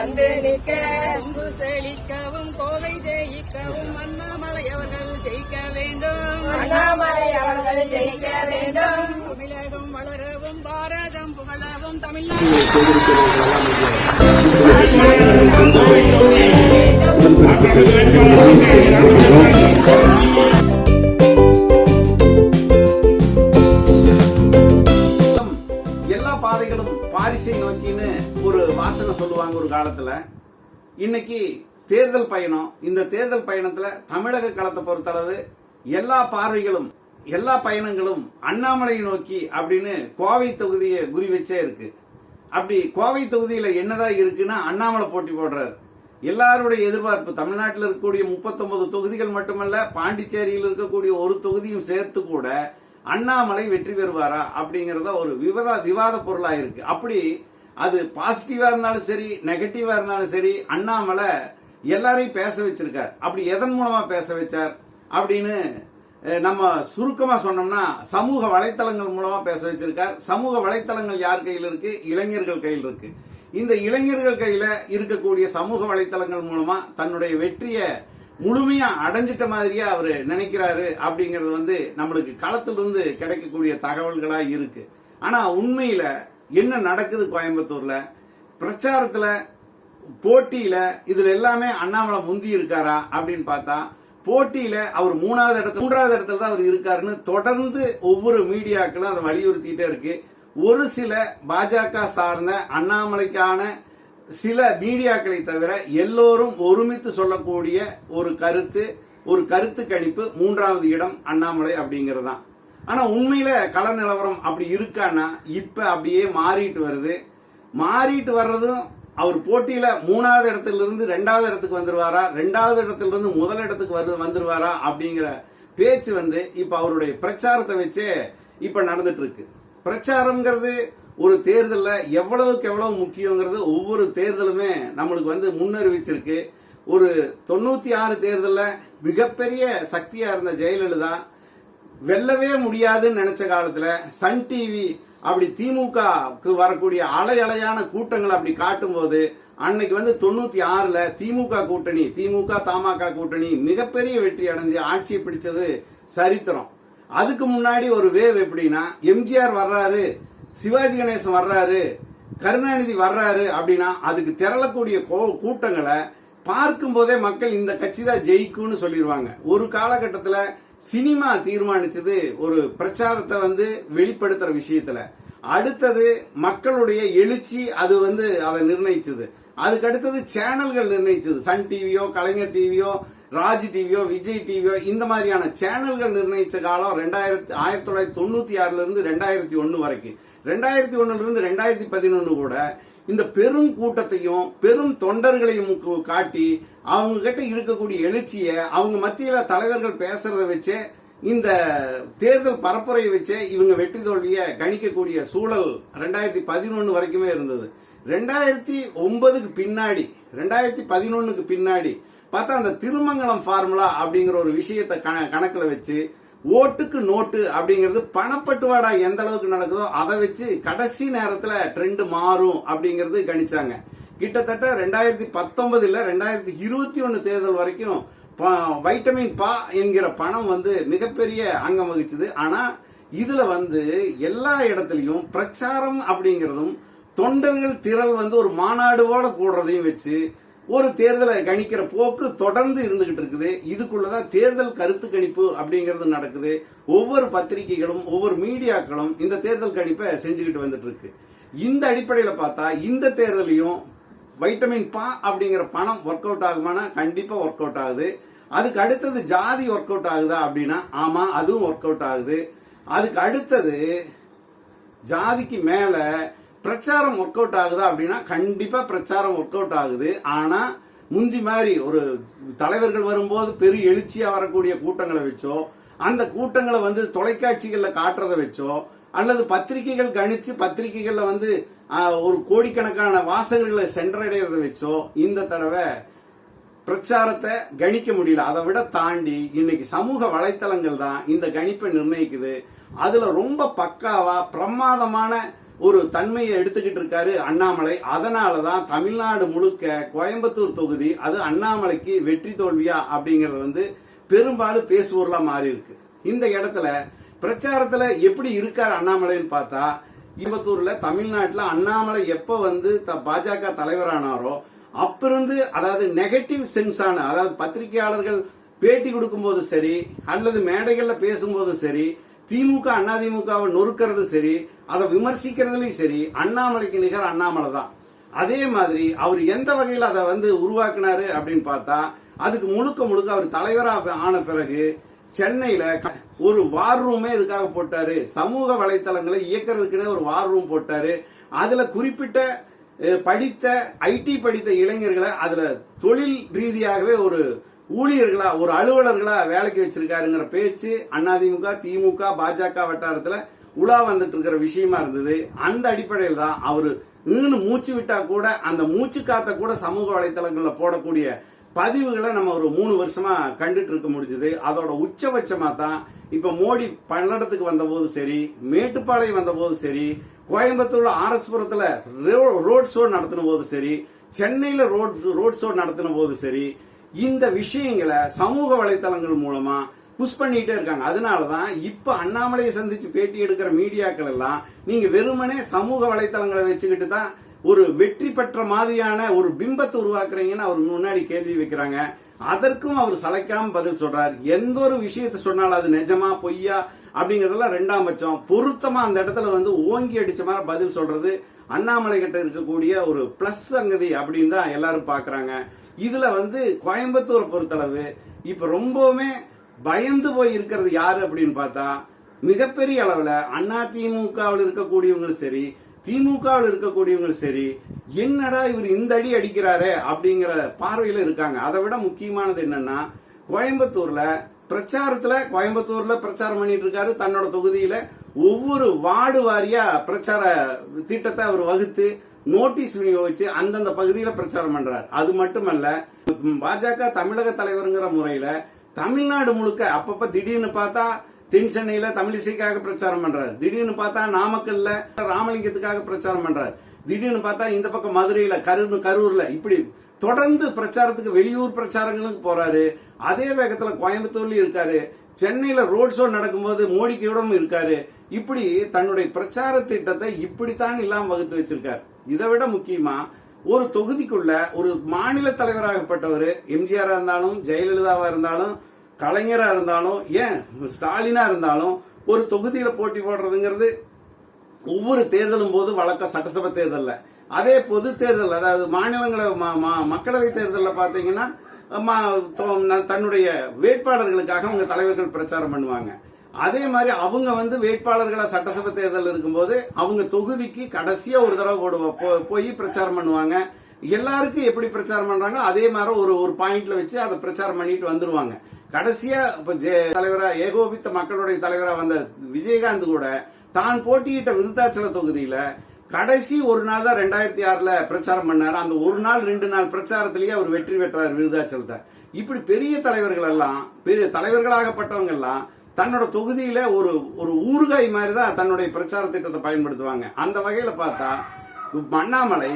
வந்து நிற்க அன்பு செழிக்கவும் கோவை ஜெயிக்கவும் அண்ணாமலை அவர்கள் ஜெயிக்க வேண்டும். அண்ணாமலை அவர்கள் ஜெயிக்க வேண்டும். தமிழகம் வளரவும் பாரதம் புகழவும் தமிழ்நாடு சொல்லுவாங்க ஒரு காலத்தில். இன்னைக்கு தேர்தல் பயணம் இந்த தேர்தல் பயணத்தில் தமிழக களத்தை பொறுத்தளவு எல்லா பார்வைகளும் எல்லா பயணங்களும் அண்ணாமலையை நோக்கி அப்படின்னு கோவை தொகுதியை குறி வச்சே இருக்கு. அப்படி கோவை தொகுதியில் என்னதான் இருக்குன்னா அண்ணாமலை போட்டி போடுறாரு. எல்லாருடைய எதிர்பார்ப்பு தமிழ்நாட்டில் இருக்கக்கூடிய 39 தொகுதிகள் மட்டுமல்ல பாண்டிச்சேரியில் இருக்கக்கூடிய ஒரு தொகுதியும் சேர்த்து கூட அண்ணாமலை வெற்றி பெறுவாரா அப்படிங்கிறத ஒரு விவாத விவாத பொருளாக இருக்கு அப்படி அது பாசிட்டிவா இருந்தாலும் சரி நெகட்டிவா இருந்தாலும் சரி அண்ணாமலை எல்லாரையும் பேச வச்சிருக்கார். அப்படி எதன் மூலமா பேச வச்சார் அப்படின்னு நம்ம சுருக்கமா சொன்னோம்னா சமூக வலைத்தளங்கள் மூலமா பேச வச்சிருக்கார். சமூக வலைத்தளங்கள் யார் கையில் இருக்கு? இளைஞர்கள் கையில் இருக்கு. இந்த இளைஞர்கள் கையில இருக்கக்கூடிய சமூக வலைத்தளங்கள் மூலமா தன்னுடைய வெற்றியை முழுமையா அடைஞ்சிட்ட மாதிரியே அவர் நினைக்கிறாரு அப்படிங்கிறது வந்து நம்மளுக்கு களத்திலிருந்து கிடைக்கக்கூடிய தகவல்களா இருக்கு. ஆனா உண்மையில என்ன நடக்குது கோயம்புத்தூர்ல? பிரச்சாரத்துல போட்டியில இதுல எல்லாமே அண்ணாமலை முந்தி இருக்காரா அப்படின்னு பார்த்தா போட்டியில அவர் மூணாவது இடத்துல மூன்றாவது இடத்துல தான் அவர் இருக்காருன்னு தொடர்ந்து ஒவ்வொரு மீடியாக்களும் அதை வலியுறுத்திட்டே இருக்கு. ஒரு சில பாஜக சார்ந்த அண்ணாமலைக்கான சில மீடியாக்களை தவிர எல்லோரும் ஒருமித்து சொல்லக்கூடிய ஒரு கருத்து ஒரு கருத்து கணிப்பு மூன்றாவது இடம் அண்ணாமலை அப்படிங்கிறது தான் ஆனால் உண்மையில் கள நிலவரம் அப்படி இருக்கான்னா இப்போ அப்படியே மாறிட்டு வருது. மாறிட்டு வர்றதும் அவர் போட்டியில் மூணாவது இடத்துல இருந்து ரெண்டாவது இடத்துக்கு வந்துருவாரா ரெண்டாவது இடத்துல இருந்து முதல் இடத்துக்கு வந்து வந்துருவாரா அப்படிங்கிற பேச்சு வந்து இப்போ அவருடைய பிரச்சாரத்தை வச்சே இப்போ நடந்துட்டு இருக்கு பிரச்சாரம்ங்கிறது ஒரு தேர்தலில் எவ்வளவுக்கு எவ்வளவு முக்கியங்கிறது ஒவ்வொரு தேர்தலுமே நம்மளுக்கு வந்து முன்னறிவிச்சிருக்கு. ஒரு தொண்ணூற்றி ஆறு தேர்தலில் மிகப்பெரிய சக்தியாக இருந்த ஜெயலலிதா வெல்லவே முடியாதுன்னு நினைச்ச காலத்துல சன் டிவி அப்படி திமுகவுக்கு வரக்கூடிய அலை அலையான கூட்டங்களை அப்படி காட்டும்போது அன்னைக்கு வந்து தொண்ணூத்தி ஆறுல திமுக கூட்டணி திமுக தமாக கூட்டணி மிகப்பெரிய வெற்றி அடைஞ்சு ஆட்சியை பிடிச்சது சரித்திரம். அதுக்கு முன்னாடி ஒரு வேவ் எப்படின்னா எம்ஜிஆர் வர்றாரு சிவாஜி கணேசன் வர்றாரு கருணாநிதி வர்றாரு அப்படின்னா அதுக்கு திரளக்கூடிய கோ- கூட்டங்களை பார்க்கும் போதே மக்கள் இந்த கட்சி தான் ஜெயிக்கும்னு சொல்லிடுவாங்க ஒரு காலகட்டத்தில் சினிமா தீர்மானிச்சது ஒரு பிரச்சாரத்தை வந்து வெளிப்படுத்துற விஷயத்துல. அடுத்தது மக்களுடைய எழுச்சி அது வந்து அதை நிர்ணயிச்சது. அதுக்கு அடுத்தது சேனல்கள் நிர்ணயிச்சது. சன் டிவியோ கலைஞர் டிவியோ ராஜ் டிவியோ விஜய் டிவியோ இந்த மாதிரியான சேனல்கள் நிர்ணயிச்ச காலம் ரெண்டாயிரத்தி ஆயிரத்தி தொள்ளாயிரத்தி தொண்ணூத்தி ஆறுல இருந்து ரெண்டாயிரத்தி ஒன்னு வரைக்கும். ரெண்டாயிரத்தி ஒன்னுல இருந்து ரெண்டாயிரத்தி பதினொன்னு கூட இந்த பெரும் கூட்டத்தையும் பெரும் தொண்டர்களையும் காட்டி அவங்க கிட்ட இருக்கக்கூடிய எழுச்சிய அவங்க மத்தியில தலைவர்கள் பேசுறத வச்சே இந்த தேர்தல் பரப்புரையை வச்சே இவங்க வெற்றி தோல்வியை கணிக்கக்கூடிய சூழல் ரெண்டாயிரத்தி பதினொன்று வரைக்குமே இருந்தது. ரெண்டாயிரத்தி ஒன்பதுக்கு பின்னாடி ரெண்டாயிரத்தி பதினொன்றுக்கு பின்னாடி பார்த்தா அந்த திருமங்கலம் ஃபார்முலா அப்படிங்கிற ஒரு விஷயத்தை கண- கணக்கில் வச்சு ஓட்டுக்கு நோட்டு அப்படிங்கிறது பணப்பட்டுவாடா எந்த அளவுக்கு நடக்குதோ அதை வச்சு கடைசி நேரத்தில் ட்ரெண்டு மாறும் அப்படிங்கிறது கணிச்சாங்க. கிட்டத்தட்ட ரெண்டாயிரத்தி பத்தொன்பதுல ரெண்டாயிரத்தி இருபத்தி ஒன்று தேர்தல் வரைக்கும் ப- வைட்டமின் பா என்கிற பணம் வந்து மிகப்பெரிய அங்கம் வகிச்சது. ஆனால் இதில் வந்து எல்லா இடத்துலையும் பிரச்சாரம் அப்படிங்கிறதும் தொண்டர்கள் திரள் வந்து ஒரு மாநாடு போல கூடுறதையும் வச்சு ஒரு தேர்தலை கணிக்கிற போக்கு தொடர்ந்து இருந்துகிட்டு இருக்குது. இதுக்குள்ளதான் தேர்தல் கருத்து கணிப்பு அப்படிங்கிறது நடக்குது. ஒவ்வொரு பத்திரிகைகளும் ஒவ்வொரு மீடியாக்களும் இந்த தேர்தல் கணிப்பை செஞ்சுக்கிட்டு வந்துட்டு இருக்கு இந்த அடிப்படையில் பார்த்தா இந்த தேர்தலையும் வைட்டமின் பா அப்படிங்கிற பணம் ஒர்க் அவுட் ஆகுமானா? கண்டிப்பாக ஒர்க் அவுட் ஆகுது. அதுக்கு அடுத்தது ஜாதி ஒர்க் அவுட் ஆகுதா அப்படின்னா ஆமாம் அதுவும் ஒர்க் அவுட் ஆகுது. அதுக்கு அடுத்தது ஜாதிக்கு மேலே பிரச்சாரம் ஒர்க் அவுட் ஆகுதா அப்படின்னா கண்டிப்பாக பிரச்சாரம் ஒர்க் அவுட் ஆகுது. ஆனால் முந்தி மாதிரி ஒரு தலைவர்கள் வரும்போது பெரிய எழுச்சியாக வரக்கூடிய கூட்டங்களை வச்சோ அந்த கூட்டங்களை வந்து தொலைக்காட்சிகளில் காட்டுறதை வச்சோ அல்லது பத்திரிகைகள் கணிச்சு பத்திரிகைகளில் வந்து ஒரு கோடிக்கணக்கான வாசகர்களை சென்றடைகிறத வச்சோ இந்த தடவை பிரச்சாரத்தை கணிக்க முடியல. அதை விட தாண்டி இன்னைக்கு சமூக வலைத்தளங்கள் தான் இந்த கணிப்பை நிர்ணயிக்குது. அதில் ரொம்ப பக்காவா பிரமாதமான ஒரு தன்மையை எடுத்துக்கிட்டு இருக்காரு அண்ணாமலை. அதனாலதான் தமிழ்நாடு முழுக்க கோயம்புத்தூர் தொகுதி அது அண்ணாமலைக்கு வெற்றி தோல்வியா அப்படிங்கிறது வந்து பெரும்பாலும் பேசுவோர்லாம் மாறி இருக்கு இந்த இடத்துல பிரச்சாரத்துல எப்படி இருக்கார் அண்ணாமலைன்னு பார்த்தா கோயம்புத்தூர்ல தமிழ்நாட்டில் அண்ணாமலை எப்ப வந்து த- பாஜக தலைவரானாரோ அப்பிருந்து அதாவது நெகட்டிவ் சென்ஸான அதாவது பத்திரிகையாளர்கள் பேட்டி கொடுக்கும்போது சரி அல்லது மேடைகளில் பேசும்போது சரி திமுக அதிமுகவை நொறுக்கிறது சரி அதை விமர்சிக்கிறதுலையும் சரி அண்ணாமலைக்கு நிகர் அண்ணாமலை தான். அதே மாதிரி அவர் எந்த வகையில் அதை வந்து உருவாக்குனாரு அப்படின்னு பார்த்தா அதுக்கு முழுக்க முழுக்க அவர் தலைவராக ஆன பிறகு சென்னையில ஒரு வார் ரூமே இதுக்காக போட்டாரு. சமூக வலைத்தளங்களை இயக்கிறதுக்குன்னே ஒரு வார் ரூம் போட்டாரு. அதுல குறிப்பிட்ட படித்த ஐடி படித்த இளைஞர்களை அதுல தொழில் ரீதியாகவே ஒரு ஊழியர்களா ஒரு அலுவலர்களா வேலைக்கு வச்சிருக்காருங்கிற பேச்சு அதிமுக திமுக பாஜக வட்டாரத்துல உலா வந்துட்டு இருக்கிற விஷயமா இருந்தது. அந்த அடிப்படையில் தான் அவர் நீனு மூச்சு விட்டா கூட அந்த மூச்சு காத்த கூட சமூக வலைத்தளங்களில் போடக்கூடிய பதிவுகளை நம்ம ஒரு மூணு வருஷமா கண்டுட்டு இருக்க முடிஞ்சது. அதோட உச்சபட்சமா தான் இப்ப மோடி பல்லடத்துக்கு வந்தபோது சரி மேட்டுப்பாளையம் வந்தபோது சரி கோயம்புத்தூர்ல ஆர்எஸ்புரத்துல ரோட் ஷோ நடத்தின போது சரி சென்னையில ரோட் ரோட் ஷோ நடத்தின போது சரி இந்த விஷயங்களை சமூக வலைத்தளங்கள் மூலமா புஷ் பண்ணிட்டே இருக்காங்க. அதனாலதான் இப்ப அண்ணாமலையை சந்திச்சு பேட்டி எடுக்கிற மீடியாக்கள் எல்லாம் நீங்க வெறுமனே சமூக வலைத்தளங்களை வச்சுக்கிட்டு தான் ஒரு வெற்றி பெற்ற மாதிரியான ஒரு பிம்பத்தை உருவாக்குறீங்கன்னு அவர் முன்னாடி கேள்வி வைக்கிறாங்க. அதற்கும் அவர் சளைக்காம பதில் சொல்றாரு. எந்த ஒரு விஷயத்தை சொன்னாலும் அது நிஜமா பொய்யா அப்படிங்கறதெல்லாம் ரெண்டாம் பட்சம். பொருத்தமா அந்த இடத்துல வந்து ஓங்கி அடிச்ச மாதிரி பதில் சொல்றது அண்ணாமலை கிட்ட இருக்கக்கூடிய ஒரு பிளஸ் சங்கதி அப்படின்னு தான் எல்லாரும் பாக்குறாங்க இதுல வந்து கோயம்புத்தூரை பொறுத்தளவு இப்ப ரொம்பவுமே பயந்து போய் இருக்கிறது யாரு அப்படின்னு பார்த்தா மிகப்பெரிய அளவில் அண்ணா திமுகவில் இருக்கக்கூடியவங்களும் சரி திமுகவில் இருக்கக்கூடியவங்களும் சரி என்னடா இவர் இந்த அடி அடிக்கிறாரே அப்படிங்கிற பார்வையில் இருக்காங்க. அதை விட முக்கியமானது என்னன்னா கோயம்புத்தூர்ல பிரச்சாரத்துல கோயம்புத்தூர்ல பிரச்சாரம் பண்ணிட்டு இருக்காரு. தன்னோட தொகுதியில ஒவ்வொரு வார்டு வாரியா பிரச்சார திட்டத்தை அவர் வகுத்து நோட்டீஸ் விநியோகிச்சு அந்தந்த பகுதியில் பிரச்சாரம் பண்றார். அது மட்டுமல்ல பாஜக தமிழக தலைவருங்கிற முறையில தமிழ்நாடு முழுக்க அப்பப்ப திடீர்னு பார்த்தா தென் சென்னையில தமிழிசைக்காக பிரச்சாரம் பண்றாரு. திடீர்னு பார்த்தா நாமக்கல்ல ராமலிங்கத்துக்காக பிரச்சாரம் பண்றாரு. திடீர்னு பார்த்தா இந்த பக்கம் மதுரையில கரூர் கரூர்ல இப்படி தொடர்ந்து பிரச்சாரத்துக்கு வெளியூர் பிரச்சாரங்களுக்கு போறாரு. அதே வேகத்துல கோயம்புத்தூர்லயும் இருக்காரு. சென்னையில ரோட் ஷோ நடக்கும்போது மோடிக்கையுடன் இருக்காரு. இப்படி தன்னுடைய பிரச்சார திட்டத்தை இப்படித்தான் இல்லாம வகுத்து வச்சிருக்காரு. இதை விட முக்கியமா ஒரு தொகுதிக்குள்ள ஒரு மாநில தலைவராகப்பட்டவர் எம்ஜிஆரா இருந்தாலும் ஜெயலலிதாவா இருந்தாலும் கலைஞரா இருந்தாலும் ஏன் ஸ்டாலினா இருந்தாலும் ஒரு தொகுதியில போட்டி போடுறதுங்கிறது ஒவ்வொரு தேர்தலும் போது வழக்க சட்டசபை தேர்தலில். அதே பொது தேர்தல் அதாவது மாநிலங்களை மக்களவை தேர்தலில் பார்த்தீங்கன்னா தன்னுடைய வேட்பாளர்களுக்காக அவங்க தலைவர்கள் பிரச்சாரம் பண்ணுவாங்க. அதே மாதிரி அவங்க வந்து வேட்பாளர்களை சட்டசபை தேர்தல் இருக்கும்போது அவங்க தொகுதிக்கு கடைசியா ஒரு தடவை போடுவ- போ- போய் பிரச்சாரம் பண்ணுவாங்க. எல்லாருக்கும் எப்படி பிரச்சாரம் பண்றாங்க அதே மாதிரி ஒரு ஒரு பாயிண்ட்ல வச்சு அதை பிரச்சாரம் பண்ணிட்டு வந்துருவாங்க. கடைசியா இப்ப ஜெ- தலைவரா ஏகோபித்த மக்களுடைய தலைவரா வந்த விஜயகாந்த் கூட தான் போட்டியிட்ட விருத்தாச்சல தொகுதியில கடைசி ஒரு நாள் தான் ரெண்டாயிரத்தி ஆறுல பிரச்சாரம் பண்ணாரு. அந்த ஒரு நாள் ரெண்டு நாள் பிரச்சாரத்திலேயே அவர் வெற்றி பெற்றார் விருதாச்சலத்தை. இப்படி பெரிய தலைவர்கள் எல்லாம் பெரிய தலைவர்களாகப்பட்டவங்க எல்லாம் தன்னோட தொகுதியில ஒரு ஒரு ஊறுகாய் மாதிரி தான் தன்னுடைய பிரச்சார திட்டத்தை பயன்படுத்துவாங்க. அந்த வகையில பார்த்தா அண்ணாமலை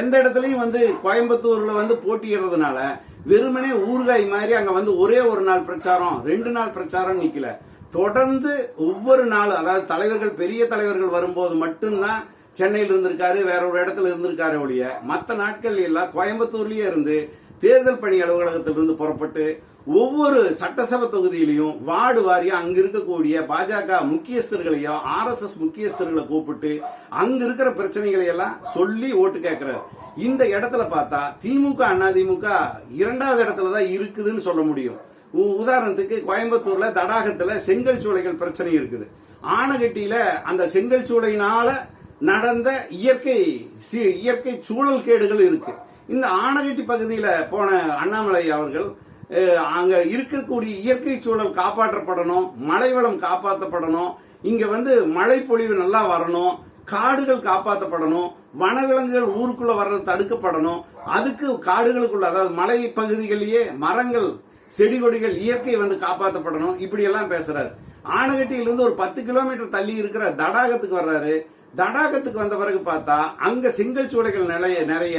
எந்த இடத்துலையும் வந்து கோயம்புத்தூர்ல வந்து போட்டியிடுறதுனால வெறுமனே ஊறுகாய் மாதிரி அங்க வந்து ஒரே ஒரு நாள் பிரச்சாரம் ரெண்டு நாள் பிரச்சாரம் நிக்கல. தொடர்ந்து ஒவ்வொரு நாளும் அதாவது தலைவர்கள் பெரிய தலைவர்கள் வரும்போது மட்டும்தான் சென்னையில் இருந்திருக்காரு வேற ஒரு இடத்துல இருந்திருக்காரு ஒழிய மற்ற நாட்கள் எல்லாம் கோயம்புத்தூர்லயே இருந்து தேர்தல் பணி அலுவலகத்திலிருந்து புறப்பட்டு ஒவ்வொரு சட்டசபை தொகுதியிலையும் வார்டு வாரியா அங்க இருக்கக்கூடிய பாஜக முக்கியஸ்தர்களையோ ஆர்எஸ்எஸ் முக்கியஸ்தர்களை கூப்பிட்டு அங்க இருக்கிற பிரச்சனைகளை எல்லாம் சொல்லி ஓட்டு கேட்கிறார். இந்த இடத்துல பார்த்தா திமுக அதிமுக இரண்டாவது இடத்துல தான் இருக்குதுன்னு சொல்ல முடியும். உ- உதாரணத்துக்கு கோயம்புத்தூர்ல தடாகத்துல செங்கல் சூளைகள் பிரச்சனை இருக்குது. ஆனகட்டியில அந்த செங்கல் சூளையினால நடந்த இயற்கை இயற்கை சூழல் கேடுகள் இருக்கு. இந்த ஆனகட்டி பகுதியில் போன அண்ணாமலை அவர்கள் அங்கே இருக்கக்கூடிய இயற்கை சூழல் காப்பாற்றப்படணும் மழை வளம் காப்பாற்றப்படணும் இங்கே வந்து மழை பொழிவு நல்லா வரணும் காடுகள் காப்பாற்றப்படணும் வனவிலங்குகள் ஊருக்குள்ளே வர்றது தடுக்கப்படணும் அதுக்கு காடுகளுக்குள்ள அதாவது மலை பகுதிகளிலேயே மரங்கள் செடி கொடிகள் இயற்கை வந்து காப்பாற்றப்படணும் இப்படியெல்லாம் பேசுகிறார் பேசுறாரு. ஆனகட்டியிலிருந்து ஒரு பத்து கிலோமீட்டர் தள்ளி இருக்கிற தடாகத்துக்கு வர்றாரு. தடாகத்துக்கு வந்த பிறகு பார்த்தா அங்க செங்கல் சூளைகள் நிறைய நிறைய.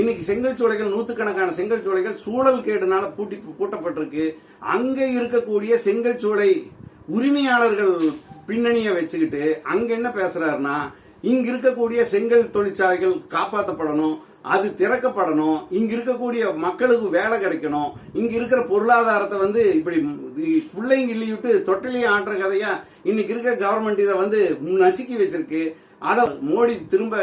இன்னைக்கு செங்கல் சூளைகள் நூத்துக்கணக்கான செங்கல் சூளைகள் சூழல் கேடுனால பூட்டி பூட்டப்பட்டிருக்கு. அங்க இருக்கக்கூடிய செங்கல் சூளை உரிமையாளர்கள் பின்னணியை வச்சுக்கிட்டு அங்க என்ன பேசுறாருன்னா இங்க இருக்கக்கூடிய செங்கல் தொழிற்சாலைகள் காப்பாற்றப்படணும் அது திறக்கப்படணும் இங்க இருக்கக்கூடிய மக்களுக்கு வேலை கிடைக்கணும் இங்க இருக்கிற பொருளாதாரத்தை வந்து இப்படி பிள்ளைங்க விட்டு தொட்டிலையும் ஆட்டுற கதையா இன்னைக்கு இருக்க கவர்மெண்ட் இதை வந்து நசுக்கி வச்சிருக்கு. அதை மோடி திரும்ப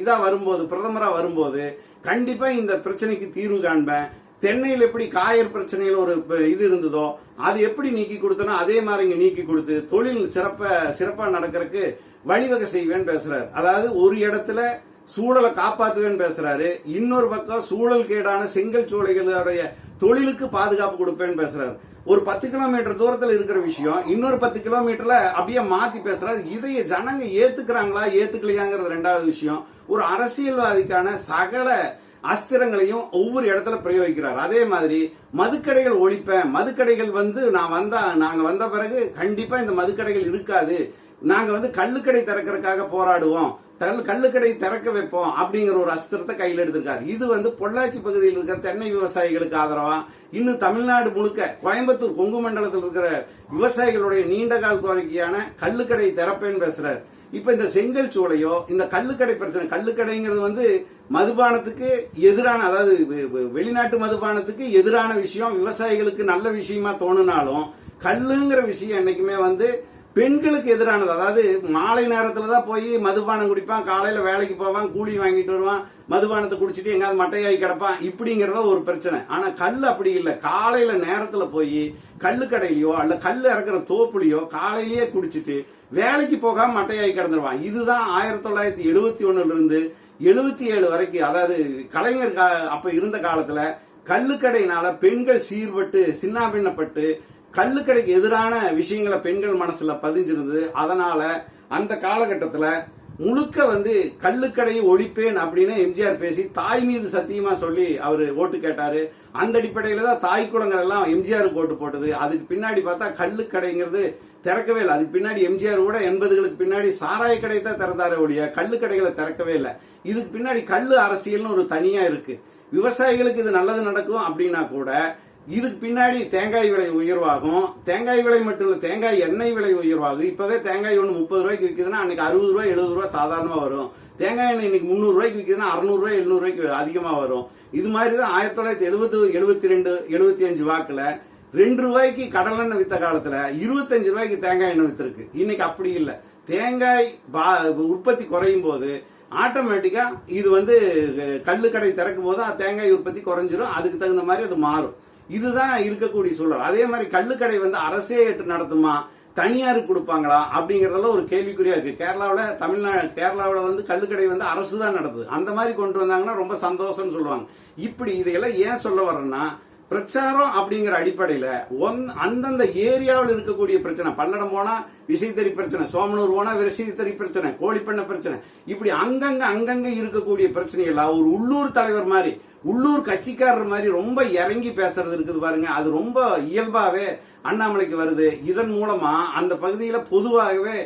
இதாக வரும்போது பிரதமராக வரும்போது கண்டிப்பாக இந்த பிரச்சனைக்கு தீர்வு காண்பேன். தென்னையில் எப்படி காயர் பிரச்சனையில் ஒரு இது இருந்ததோ அது எப்படி நீக்கி கொடுத்தனோ அதே மாதிரி இங்கே நீக்கி கொடுத்து தொழில் சிறப்பை சிறப்பாக நடக்கிறதுக்கு வழிவகை செய்வேன்னு பேசுறாரு. அதாவது ஒரு இடத்துல சூழலை காப்பாற்றுவேன்னு பேசுறாரு. இன்னொரு பக்கம் சூழல் கேடான செங்கல் சூளைகளுடைய தொழிலுக்கு பாதுகாப்பு கொடுப்பேன்னு பேசுறாரு. ஒரு பத்து கிலோமீட்டர் தூரத்தில் இருக்கிற விஷயம் இன்னொரு பத்து கிலோமீட்டர்ல அப்படியே மாத்தி பேசுறாரு. இதைய ஜனங்க ஏத்துக்கிறாங்களா ஏத்துக்கலையாங்கிறது ரெண்டாவது விஷயம். ஒரு அரசியல்வாதிக்கான சகல அஸ்திரங்களையும் ஒவ்வொரு இடத்துல பிரயோகிக்கிறார். அதே மாதிரி மதுக்கடைகள் ஒழிப்பேன். மதுக்கடைகள் வந்து நான் வந்தா நாங்க வந்த பிறகு கண்டிப்பா இந்த மதுக்கடைகள் இருக்காது. நாங்க வந்து கள்ளுக்கடை திறக்கறதுக்காக போராடுவோம். கள்ளுக்கடை திறக்க வைப்போம் அப்படிங்கிற ஒரு அஸ்திரத்தை கையில் எடுத்திருக்காரு. இது வந்து பொள்ளாச்சி பகுதியில் இருக்கிற தென்னை விவசாயிகளுக்கு ஆதரவா? இன்னும் தமிழ்நாடு முழுக்க கோயம்புத்தூர் கொங்கு மண்டலத்தில் இருக்கிற விவசாயிகளுடைய நீண்டகால கோரிக்கையான கள்ளுக்கடை திறப்பேன்னு பேசுறாரு. இப்ப இந்த செங்கல் சூளையோ இந்த கள்ளுக்கடை பிரச்சனை கள்ளுக்கடைங்கிறது வந்து மதுபானத்துக்கு எதிரான அதாவது வெ- வெ- வெளிநாட்டு மதுபானத்துக்கு எதிரான விஷயம் விவசாயிகளுக்கு நல்ல விஷயமா தோணுனாலும் கல்லுங்கிற விஷயம் என்னைக்குமே வந்து பெண்களுக்கு எதிரானது. அதாவது மாலை நேரத்தில் தான் போய் மதுபானம் குடிப்பான் காலையில் வேலைக்கு போவான் கூலி வாங்கிட்டு வருவான் மதுபானத்தை குடிச்சிட்டு எங்காவது மட்டையாகி கிடப்பான் இப்படிங்கிறத ஒரு பிரச்சனை. ஆனால் கல் அப்படி இல்லை. காலையில் நேரத்தில் போய் கல்லுக்கடையிலையோ அல்ல கல் இறக்குற தோப்புலையோ காலையிலேயே குடிச்சிட்டு வேலைக்கு போகாமல் மட்டையாகி கிடந்துருவான். இதுதான் ஆயிரத்தி தொள்ளாயிரத்தி எழுபத்தி ஒன்றுலேருந்து எழுபத்தி ஏழு வரைக்கும். அதாவது கலைஞர் கா- அப்போ இருந்த காலத்தில் கல்லுக்கடையினால பெண்கள் சீர்பட்டு சின்னாபின்னப்பட்டு கல்லுக்கடைக்கு எதிரான விஷயங்களை பெண்கள் மனசுல பதிஞ்சிருந்தது. அதனால அந்த காலகட்டத்தில் முழுக்க வந்து கல்லுக்கடையை ஒழிப்பேன் அப்படின்னு எம்ஜிஆர் பேசி தாய் மீது சத்தியமா சொல்லி அவர் ஓட்டு கேட்டாரு. அந்த அடிப்படையில தான் தாய் குளங்கள் எல்லாம் எம்ஜிஆருக்கு ஓட்டு போட்டது. அதுக்கு பின்னாடி பார்த்தா கல்லுக்கடைங்கிறது திறக்கவே இல்லை. அதுக்கு பின்னாடி எம்ஜிஆர் கூட எண்பதுகளுக்கு பின்னாடி சாராய கடை தான் திறந்தாரே ஒழிய கல்லுக்கடைகளை திறக்கவே இல்லை. இதுக்கு பின்னாடி கல் அரசியல்னு ஒரு தனியா இருக்கு. விவசாயிகளுக்கு இது நல்லது நடக்கும் அப்படின்னா கூட இதுக்கு பின்னாடி தேங்காய் விலை உயர்வாகும். தேங்காய் விலை மட்டும் இல்லை தேங்காய் எண்ணெய் விலை உயர்வாகும். இப்போவே தேங்காய் ஒன்று முப்பது ரூபாய்க்கு விற்குதுன்னா அன்னைக்கு அறுபது ரூபாய் எழுபது ரூபாய் சாதாரணமாக வரும். தேங்காய் எண்ணெய் இன்னைக்கு முந்நூறு ரூபாய்க்கு விற்குதுன்னா அறுநூறு ரூபாய் எழுநூறு ரூபாய்க்கு வரும். இது மாதிரி தான் ஆயிரத்தி தொள்ளாயிரத்தி எழுபது எழுபத்தி ரெண்டு எழுபத்தி அஞ்சு வாக்கில் ரெண்டு ரூபாய்க்கு கடலெண்ணெய் விற்ற காலத்தில் இருபத்தஞ்சு ரூபாய்க்கு தேங்காய் எண்ணெய் விற்றுருக்கு இன்னைக்கு அப்படி இல்லை. தேங்காய் பா- உற்பத்தி குறையும் போது ஆட்டோமேட்டிக்காக இது வந்து அஹ், கடை திறக்கும் போது தேங்காய் உற்பத்தி குறைஞ்சிரும். அதுக்கு தகுந்த மாதிரி அது மாறும். இதுதான் இருக்கக்கூடிய சூழல். அதே மாதிரி கள்ளுக்கடை வந்து அரசே ஏற்று நடத்துமா? தனியாருக்கு கொடுப்பாங்களா? அப்படிங்கறதெல்லாம் ஒரு கேள்விக்குறியா இருக்கு. கேரளாவில் தமிழ்நாடு கேரளாவில் வந்து கள்ளுக்கடை வந்து அரசு தான் நடத்துது. அந்த மாதிரி கொண்டு வந்தாங்கன்னா ரொம்ப சந்தோஷம்னு சொல்லுவாங்க. இப்படி இதையெல்லாம் ஏன் சொல்ல வர்றேன்னா பிரச்சாரம் அப்படிங்கிற அடிப்படையில ஒன்- அந்தந்த ஏரியாவில் இருக்கக்கூடிய பிரச்சனை பல்லடம் போனா விசைத்தறி பிரச்சனை சோமனூர் போனா விசைத்தறி பிரச்சனை கோழிப்பண்ண பிரச்சனை இப்படி அங்கங்க அங்கங்க இருக்கக்கூடிய பிரச்சனைகள் ஒரு உள்ளூர் தலைவர் மாதிரி உள்ளூர் கட்சிக்காரர் மாதிரி ரொம்ப இறங்கி பேசுறது இருக்குது பாருங்க. அது ரொம்ப இயல்பாவே அண்ணாமலைக்கு வருது. இதன் மூலமா அந்த பகுதியில பொதுவாகவே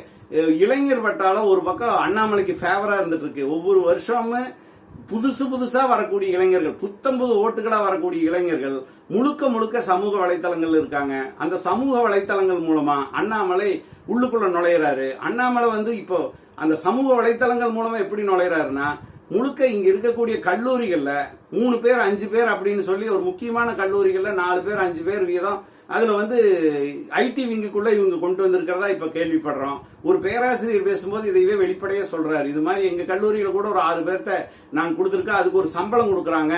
இளைஞர் வட்டாரம் ஒரு பக்கம் அண்ணாமலைக்கு ஃபேவரா இருந்துட்டு இருக்கு ஒவ்வொரு வருஷமும் புதுசு புதுசா வரக்கூடிய இளைஞர்கள் புத்தம்புது ஓட்டுகளா வரக்கூடிய இளைஞர்கள் முழுக்க முழுக்க சமூக வலைத்தளங்கள் இருக்காங்க. அந்த சமூக வலைத்தளங்கள் மூலமா அண்ணாமலை உள்ளுக்குள்ள நுழையிறாரு. அண்ணாமலை வந்து இப்போ அந்த சமூக வலைத்தளங்கள் மூலமா எப்படி நுழையிறாருன்னா முழுக்க இங்க இருக்கக்கூடிய கல்லூரிகள்ல மூணு பேர் அஞ்சு பேர் அப்படின்னு சொல்லி ஒரு முக்கியமான கல்லூரிகள்ல நாலு பேர் அஞ்சு பேர் வீதம் அதுல வந்து ஐடி விங்குக்குள்ள இவங்க கொண்டு வந்திருக்கிறதா இப்ப கேள்விப்படுறோம். ஒரு பேராசிரியர் பேசும்போது இதையவே வெளிப்படையா சொல்றாரு. இது மாதிரி எங்க கல்லூரியில கூட ஒரு ஆறு பேர்த்த நாங்க கொடுத்துருக்கோம் அதுக்கு ஒரு சம்பளம் கொடுக்குறாங்க.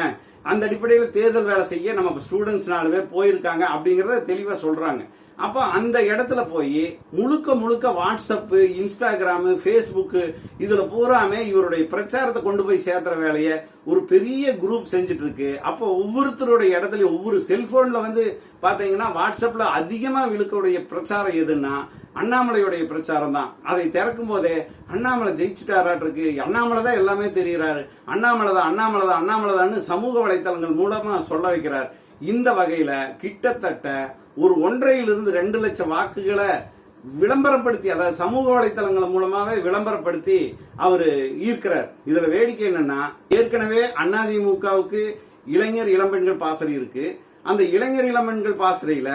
அந்த அடிப்படையில் தேர்தல் வேலை செய்ய நம்ம ஸ்டூடெண்ட்ஸ் நாலு பேர் போயிருக்காங்க அப்படிங்கறத தெளிவா சொல்றாங்க. அப்ப அந்த இடத்துல போய் முழுக்க முழுக்க வாட்ஸ்அப் இன்ஸ்டாகிராமு ஃபேஸ்புக்கு இதுல பூராமே இவருடைய பிரச்சாரத்தை கொண்டு போய் சேர்த்துற வேலையை ஒரு பெரிய குரூப் செஞ்சுட்டு இருக்கு அப்போ ஒவ்வொருத்தருடைய இடத்துல ஒவ்வொரு செல்போன்ல வந்து பாத்தீங்கன்னா வாட்ஸ்அப்ல அதிகமா விழுக்கவுடைய பிரச்சாரம் எதுன்னா அண்ணாமலையுடைய பிரச்சாரம் தான். அதை திறக்கும் போதே அண்ணாமலை ஜெயிச்சுட்டாராட்டு இருக்கு அண்ணாமலை தான் எல்லாமே தெரிகிறாரு அண்ணாமலை தான் அண்ணாமலை தான் அண்ணாமலை தான் சமூக வலைத்தளங்கள் மூலமா சொல்ல வைக்கிறார். இந்த வகையில கிட்டத்தட்ட ஒரு ஒன்றையிலிருந்து ரெண்டு லட்சம் வாக்குகளை விளம்பரப்படுத்தி அதாவது சமூக வலைத்தளங்கள் மூலமாவே விளம்பரப்படுத்தி அவர் ஈர்க்கிறார். இதுல வேடிக்கை என்னன்னா ஏற்கனவே அதிமுகவுக்கு இளைஞர் இளம்பெண்கள் பாசறை இருக்கு. அந்த இளைஞர் இளம்பெண்கள் பாசறையில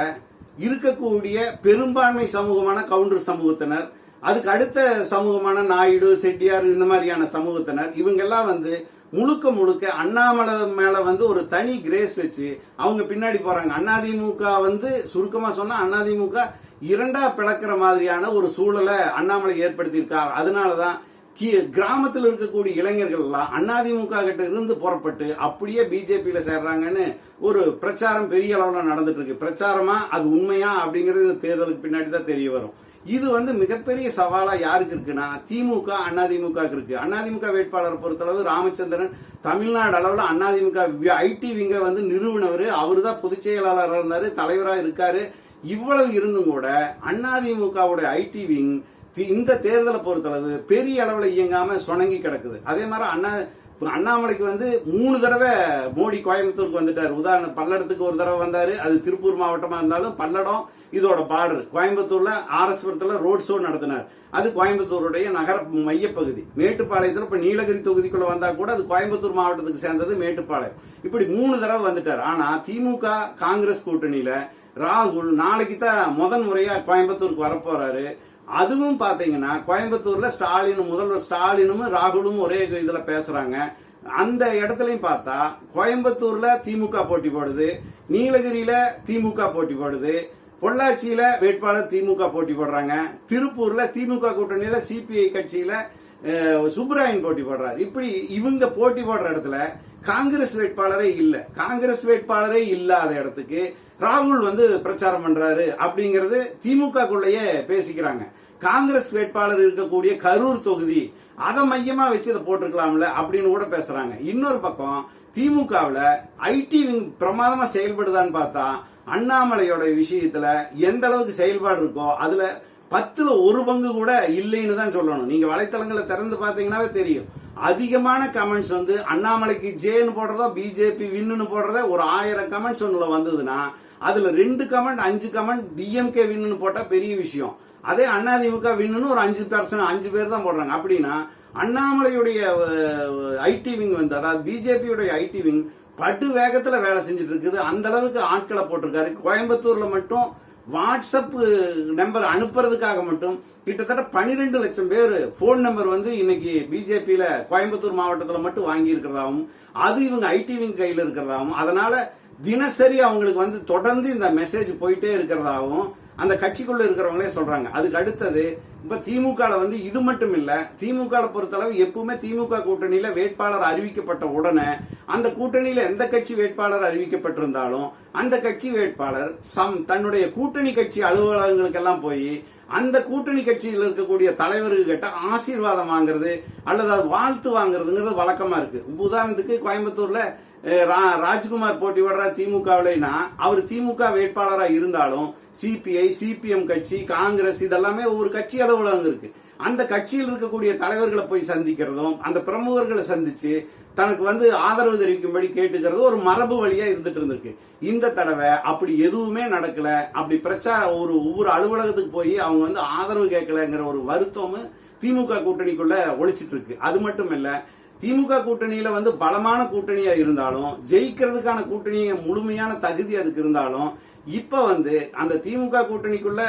இருக்கக்கூடிய பெரும்பான்மை சமூகமான கவுண்டர் சமூகத்தினர் அதுக்கு அடுத்த சமூகமான நாயுடு செட்டியார் இந்த மாதிரியான சமூகத்தினர் இவங்கெல்லாம் வந்து முழுக்க முழுக்க அண்ணாமலை மேல வந்து ஒரு தனி கிரேஸ் வச்சு அவங்க பின்னாடி போறாங்க. அண்ணாதிமுக வந்து சுருக்கமா சொன்னா அண்ணாதிமுக இரண்டா பிளக்கிற மாதிரியான ஒரு சூழலை அண்ணாமலை ஏற்படுத்தியிருக்கார். அதனாலதான் கி- கிராமத்தில் இருக்கக்கூடிய இளைஞர்கள் எல்லாம் அதிமுக கிட்ட இருந்து புறப்பட்டு அப்படியே பிஜேபியில சேர்றாங்கன்னு ஒரு பிரச்சாரம் பெரிய அளவில் நடந்துட்டு இருக்கு. பிரச்சாரமா அது உண்மையா அப்படிங்கிறது இந்த தேர்தலுக்கு பின்னாடி தான் தெரிய வரும். இது வந்து மிகப்பெரிய சவாலாக யாருக்கு இருக்குன்னா திமுக அதிமுக இருக்கு. அதிமுக வேட்பாளரை பொறுத்தளவு ராமச்சந்திரன் தமிழ்நாடு அளவில் அதிமுக ஐடி விங்க வந்து நிறுவனவர். அவர் தான் பொதுச் செயலாளராக இருந்தார் தலைவராக இருக்காரு. இவ்வளவு இருந்தும் கூட அதிமுகவுடைய ஐடி விங் இந்த தேர்தலை பொறுத்தளவு பெரிய அளவில் இயங்காமல் சுணங்கி கிடக்குது. அதே மாதிரி அண்ணா இப்போ அண்ணாமலைக்கு வந்து மூணு தடவை மோடி கோயம்புத்தூருக்கு வந்துட்டார். உதாரணம் பல்லடத்துக்கு ஒரு தடவை வந்தார். அது திருப்பூர் மாவட்டமாக இருந்தாலும் பல்லடம் இதோட பார்டர். கோயம்புத்தூர்ல ஆர்எஸ்புரத்துல ரோட் ஷோ நடத்தினார். அது கோயம்புத்தூருடைய நகர மையப்பகுதி. மேட்டுப்பாளையத்தில் இப்ப நீலகிரி தொகுதிக்குள்ள வந்தா கூட அது கோயம்புத்தூர் மாவட்டத்துக்கு சேர்ந்தது மேட்டுப்பாளையம். இப்படி மூணு தடவை வந்துட்டார். ஆனா திமுக காங்கிரஸ் கூட்டணியில ராகுல் நாளைக்கு தான் முதன் முறையா கோயம்புத்தூருக்கு வரப்போறாரு. அதுவும் பாத்தீங்கன்னா கோயம்புத்தூர்ல ஸ்டாலின் முதல்வர் ஸ்டாலினும் ராகுலும் ஒரே இதுல பேசுறாங்க. அந்த இடத்துலயும் பார்த்தா கோயம்புத்தூர்ல திமுக போட்டி போடுது. நீலகிரியில திமுக போட்டி போடுது. பொள்ளாச்சியில வேட்பாளர் திமுக போட்டி போடுறாங்க. திருப்பூர்ல திமுக கூட்டணியில சிபிஐ கட்சியில சுப்ராயன் போட்டி போடுறாரு. இப்படி இவங்க போட்டி போடுற இடத்துல காங்கிரஸ் வேட்பாளரே இல்ல. காங்கிரஸ் வேட்பாளரே இல்லாத இடத்துக்கு ராகுல் வந்து பிரச்சாரம் பண்றாரு அப்படிங்கறது திமுகக்குள்ளேயே பேசிக்கிறாங்க. காங்கிரஸ் வேட்பாளர் இருக்கக்கூடிய கரூர் தொகுதி அதை மையமா வச்சு இதை போட்டிருக்கலாம்ல அப்படின்னு கூட பேசுறாங்க. இன்னொரு பக்கம் திமுகவில் ஐடி விங் பிரமாதமா செயல்படுதான்னு பார்த்தா அண்ணாமலையோட விஷயத்துல எந்த அளவுக்கு செயல்பாடு இருக்கோ அதுல பத்துல ஒரு பங்கு கூட இல்லைன்னு தான் சொல்லணும். நீங்க வலைத்தளங்களை திறந்து பாத்தீங்கன்னாவே தெரியும். அதிகமான கமெண்ட்ஸ் வந்து அண்ணாமலைக்கு ஜேன்னு போடுறதோ பிஜேபி வின்னு போடுறதோ ஒரு ஆயிரம் கமெண்ட்ஸ் ஒன்றுல வந்ததுன்னா அதுல ரெண்டு கமெண்ட் அஞ்சு கமெண்ட் டிஎம்கே வின்னு போட்டா பெரிய விஷயம். அதே அதிமுக வின்னு ஒரு அஞ்சு பர்சன்ட் அஞ்சு பேர் தான் போடுறாங்க. அப்படின்னா அண்ணாமலையுடைய ஐடி விங் வந்து அதாவது பிஜேபியுடைய ஐடி விங் படு வேகத்தில் வேலை செஞ்சுட்டு இருக்குது. அந்த அளவுக்கு ஆட்களை போட்டிருக்காரு. கோயம்புத்தூர்ல மட்டும் வாட்ஸ்அப் நம்பர் அனுப்புறதுக்காக மட்டும் கிட்டத்தட்ட 12 லட்சம் பேர் போன் நம்பர் வந்து இன்னைக்கு பிஜேபியில கோயம்புத்தூர் மாவட்டத்தில் மட்டும் வாங்கி இருக்கிறதாகவும் அது இவங்க ஐடிவிங் கையில் இருக்கிறதாகவும் அதனால தினசரி அவங்களுக்கு வந்து தொடர்ந்து இந்த மெசேஜ் போயிட்டே இருக்கிறதாவும் அந்த கட்சிக்குள்ள இருக்கிறவங்களே சொல்றாங்க. அதுக்கு அடுத்தது இப்போ திமுகவில் வந்து இது மட்டும் இல்லை திமுகவில் பொறுத்தளவு எப்பவுமே திமுக கூட்டணியில் வேட்பாளர் அறிவிக்கப்பட்ட உடனே அந்த கூட்டணியில் எந்த கட்சி வேட்பாளர் அறிவிக்கப்பட்டிருந்தாலும் அந்த கட்சி வேட்பாளர் சம் தன்னுடைய கூட்டணி கட்சி அலுவலகங்களுக்கெல்லாம் போய் அந்த கூட்டணி கட்சியில் இருக்கக்கூடிய தலைவர்கள் கிட்ட ஆசீர்வாதம் வாங்குறது அல்லது அது வாழ்த்து வாங்குறதுங்கிறது வழக்கமா இருக்கு. உதாரணத்துக்கு கோயம்புத்தூர்ல ராஜ்குமார் போட்டி விடுற திமுகவிலனா அவர் திமுக வேட்பாளராக இருந்தாலும் சிபிஐ சிபிஎம் கட்சி காங்கிரஸ் இதெல்லாமே ஒரு கட்சி அலுவலகம் இருக்கு. அந்த கட்சியில் இருக்கக்கூடிய தலைவர்களை போய் சந்திக்கிறதும் அந்த பிரமுகர்களை சந்திச்சு தனக்கு வந்து ஆதரவு தெரிவிக்கும்படி கேட்டுக்கிறது ஒரு மரபு வழியா இருந்துட்டு இருந்திருக்கு. இந்த தடவை அப்படி எதுவுமே நடக்கல. அப்படி பிரச்சார ஒரு ஒவ்வொரு அலுவலகத்துக்கு போய் அவங்க வந்து ஆதரவு கேட்கலங்கிற ஒரு வருத்தமும் திமுக கூட்டணிக்குள்ள ஒழிச்சிட்டு இருக்கு. அது மட்டும் இல்லை திமுக கூட்டணியில வந்து பலமான கூட்டணியா இருந்தாலும் ஜெயிக்கிறதுக்கான கூட்டணி முழுமையான தகுதி அதுக்கு இருந்தாலும் இப்ப வந்து அந்த திமுக கூட்டணிக்குள்ள